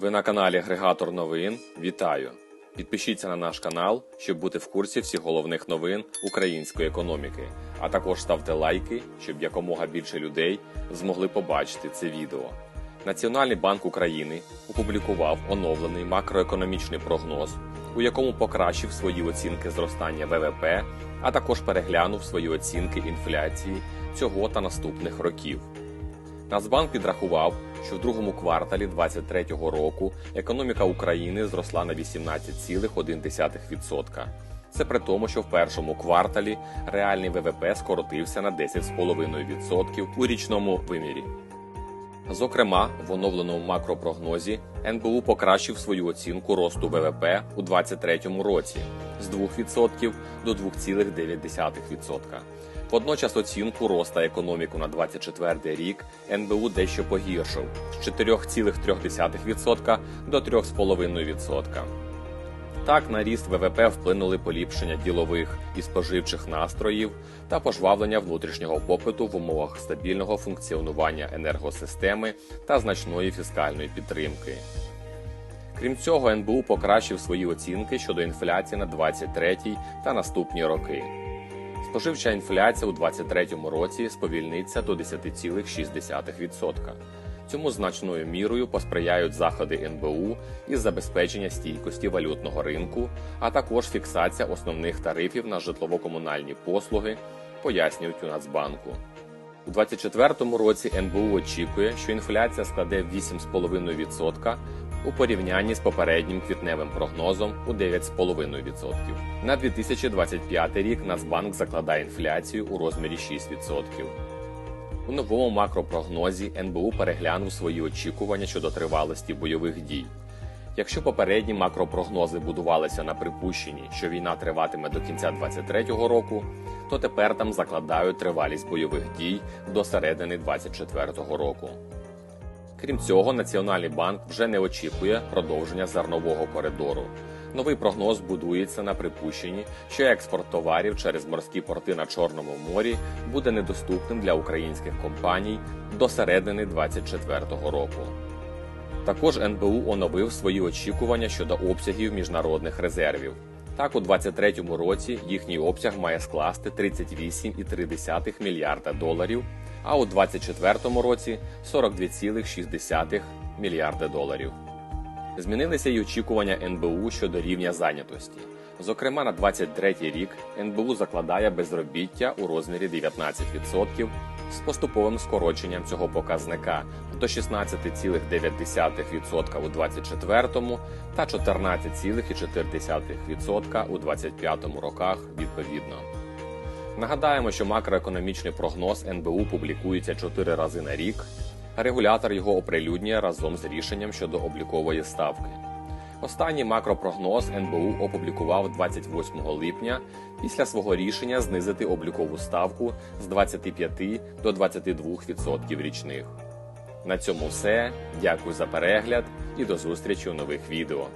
Ви на каналі Агрегатор новин. Вітаю! Підпишіться на наш канал, щоб бути в курсі всіх головних новин української економіки. А також ставте лайки, щоб якомога більше людей змогли побачити це відео. Національний банк України опублікував оновлений макроекономічний прогноз, у якому покращив свої оцінки зростання ВВП, а також переглянув свої оцінки інфляції цього та наступних років. Нацбанк підрахував, що в другому кварталі 2023 року економіка України зросла на 18,1%. Це при тому, що в першому кварталі реальний ВВП скоротився на 10,5% у річному вимірі. Зокрема, в оновленому макропрогнозі НБУ покращив свою оцінку росту ВВП у 2023 році з 2% до 2,9%. Водночас оцінку роста економіку на 2024 рік НБУ дещо погіршив з 4,3% до 3,5%. Так, на ріст ВВП вплинули поліпшення ділових і споживчих настроїв та пожвавлення внутрішнього попиту в умовах стабільного функціонування енергосистеми та значної фіскальної підтримки. Крім цього, НБУ покращив свої оцінки щодо інфляції на 23 та наступні роки. Споживча інфляція у 2023 році сповільниться до 10,6%. Цьому значною мірою посприяють заходи НБУ із забезпечення стійкості валютного ринку, а також фіксація основних тарифів на житлово-комунальні послуги, пояснюють у Нацбанку. У 2024 році НБУ очікує, що інфляція складе 8,5% у порівнянні з попереднім квітневим прогнозом у 9,5%. На 2025 рік Нацбанк закладає інфляцію у розмірі 6%. У новому макропрогнозі НБУ переглянув свої очікування щодо тривалості бойових дій. Якщо попередні макропрогнози будувалися на припущенні, що війна триватиме до кінця 2023 року, то тепер там закладають тривалість бойових дій до середини 2024 року. Крім цього, Національний банк вже не очікує продовження зернового коридору. Новий прогноз будується на припущенні, що експорт товарів через морські порти на Чорному морі буде недоступним для українських компаній до середини 2024 року. Також НБУ оновив свої очікування щодо обсягів міжнародних резервів. Так, у 2023 році їхній обсяг має скласти 38,3 мільярда доларів, а у 2024 році 42,6 мільярда доларів. Змінилися й очікування НБУ щодо рівня зайнятості. Зокрема, на 2023 рік НБУ закладає безробіття у розмірі 19% з поступовим скороченням цього показника до 16,9% у 2024 та 14,4% у 2025 роках відповідно. Нагадаємо, що макроекономічний прогноз НБУ публікується 4 рази на рік. Регулятор його оприлюднює разом з рішенням щодо облікової ставки. Останній макропрогноз НБУ опублікував 28 липня після свого рішення знизити облікову ставку з 25 до 22% річних. На цьому все. Дякую за перегляд і до зустрічі у нових відео.